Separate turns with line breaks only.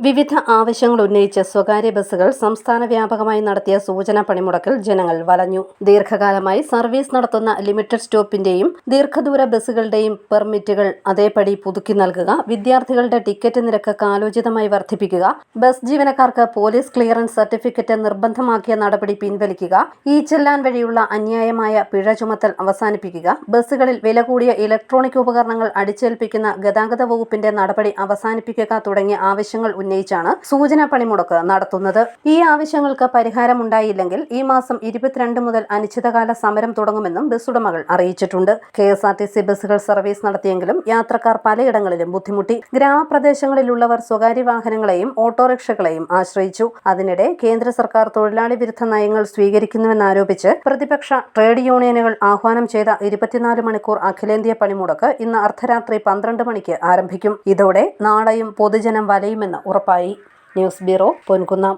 വിവിധ ആവശ്യങ്ങൾ ഉന്നയിച്ച് സ്വകാര്യ ബസ്സുകൾ സംസ്ഥാന വ്യാപകമായി നടത്തിയ സൂചനാ പണിമുടക്കിൽ ജനങ്ങൾ വലഞ്ഞു. ദീർഘകാലമായി സർവീസ് നടത്തുന്ന ലിമിറ്റഡ് സ്റ്റോപ്പിന്റെയും ദീർഘദൂര ബസ്സുകളുടെയും പെർമിറ്റുകൾ അതേപടി പുതുക്കി നൽകുക വിദ്യാർത്ഥികളുടെ ടിക്കറ്റ് നിരക്ക് കാലോചിതമായി വർദ്ധിപ്പിക്കുക ബസ് ജീവനക്കാർക്ക് പോലീസ് ക്ലിയറൻസ് സർട്ടിഫിക്കറ്റ് നിർബന്ധമാക്കിയ നടപടി പിൻവലിക്കുക ഈ ചെല്ലാൻ വഴിയുള്ള അന്യായമായ പിഴ ചുമത്തൽ അവസാനിപ്പിക്കുക ബസ്സുകളിൽ വില കൂടിയ ഇലക്ട്രോണിക് ഉപകരണങ്ങൾ അടിച്ചേൽപ്പിക്കുന്ന ഗതാഗത വകുപ്പിന്റെ നടപടി അവസാനിപ്പിക്കുക തുടങ്ങിയ ആവശ്യങ്ങൾ ഉന്നയിച്ചാണ് സൂചനാ പണിമുടക്ക് നടത്തുന്നത്. ഈ ആവശ്യങ്ങൾക്ക് പരിഹാരമുണ്ടായില്ലെങ്കിൽ ഈ മാസം ഇരുപത്തിരണ്ട് മുതൽ അനിശ്ചിതകാല സമരം തുടങ്ങുമെന്നും ബസ് ഉടമകൾ അറിയിച്ചിട്ടുണ്ട്. K S R T C ബസ്സുകൾ സർവീസ് നടത്തിയെങ്കിലും യാത്രക്കാർ പലയിടങ്ങളിലും ബുദ്ധിമുട്ടി. ഗ്രാമപ്രദേശങ്ങളിലുള്ളവർ സ്വകാര്യ വാഹനങ്ങളെയും ഓട്ടോറിക്ഷകളെയും ആശ്രയിച്ചു. അതിനിടെ കേന്ദ്ര സർക്കാർ തൊഴിലാളി വിരുദ്ധ നയങ്ങൾ സ്വീകരിക്കുന്നുവെന്നാരോപിച്ച് പ്രതിപക്ഷ ട്രേഡ് യൂണിയനുകൾ ആഹ്വാനം ചെയ്ത ഇരുപത്തിനാല് മണിക്കൂർ അഖിലേന്ത്യാ പണിമുടക്ക് ഇന്ന് അർദ്ധരാത്രി പന്ത്രണ്ട് മണിക്ക് ആരംഭിക്കും. ഇതോടെ നാളെയും പൊതുജനം വലയുമെന്ന് ഉറപ്പായി ന്യൂസ് ബ്യൂറോ പൊൻകുന്നം